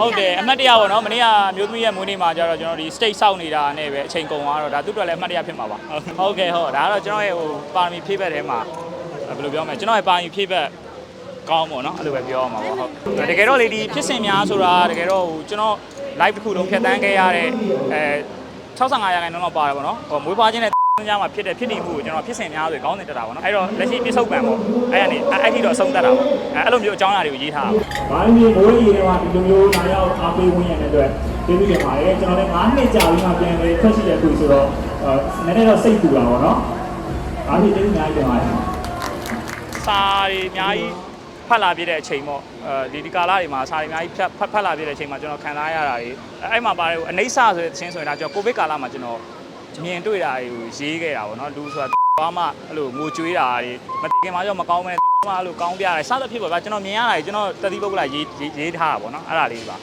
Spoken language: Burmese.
ဟုတ်တယ်အမှတ်တရပါတော့မနေ့ကမျိုးသမီးရဲ့မွေးနေ့မှာကျတော့ကျွန်တော်ဒီ state စောင့်နေတာနဲ့ပဲအချိန်ကုန်သွားတော့ဒါသူ့အတွက်လည်းအမှတ်တရဖြစ်မှာပါဟုတ်ကဲ့ဟုတ်ဒါကတော့ကျွန်တော်ရဲ့ဟိုပါရမီဖြည့်ဘက်ထဲမှာဘယ်လိုပြောမလဲကျွန်တော်ရဲ့ပါရမီဖြည့်ဘက်ကောင်းပေါ့နော်အဲ့လိုပဲပြောရမှာပေါ့ဟုတ်တကယ်တော့လေဒီဖြစ်စဉ်များဆိုတာတကယ်တော့ဟိုကျွန်တော် live တစ်ခုလုံးဖြတ်တန်းခဲ့ရတဲ့အဲ65ရာခိုင်နှုန်းလောက်ပါတယ်ပေါ့နော်ဟိုမွေးဖွားခြင်းနဲ့ ညမှာဖြစ်တဲ့ဖြစ်တည်မှုကိုကျွန်တော်ဖြစ်စဉ်များဆိုခေါင်းစဉ်တက်တာပေါ့နော်အဲ့တော့လက်ရှိပြစ္ဆုတ်ပံပေါ့အဲ့ကနေအဲ့ဒီတော့အဆုံးတက်တာပေါ့အဲ့အဲ့လိုမျိုးအကြောင်းအရာတွေကိုရေးထားတာပေါ့။ဘာလို့ဒီဘိုးကြီးတွေကဒီလိုမျိုးလာရောက်အားပေးဝင်ရတဲ့အတွက်ကျေးဇူးတင်ပါတယ်။ကျွန်တော်လည်း9နှစ်ကြာပြီးမှပြန်လေထွက်ရှိတဲ့သူဆိုတော့အဲနည်းနည်းတော့စိတ်ပူတာပေါ့နော်။အားဖြင့်ကျေးဇူးအများကြီးတင်ပါတယ်။စာတွေအများကြီးဖတ်လာပြတဲ့အချိန်ပေါ့အဲဒီဒီကာလတွေမှာစာတွေအများကြီးဖတ်ဖတ်ဖတ်လာပြတဲ့အချိန်မှာကျွန်တော်ခံစားရတာတွေအဲအဲ့မှာပါတယ်ဟိုအနေဆာဆိုတဲ့သင်းဆိုရင်ဒါကျွန်တော်ကိုဗစ်ကာလမှာကျွန်တော် မြင်တွေ့တာတွေကိုရေးခဲ့တာပေါ့နော်လူဆိုတာဘာမှအဲ့လိုငိုကြွေးတာတွေမတည်ခင်မှာကြောင့်မကောင်းမဲဘာမှအဲ့လိုကောင်းပြရတယ်စသဖြင့်ပေါ့ဗျာကျွန်တော်မြင်ရတာတွေကျွန်တော်တတိပုဂ္ဂလာရေးရေးထားတာပေါ့နော်အဲ့ဒါလေးပါ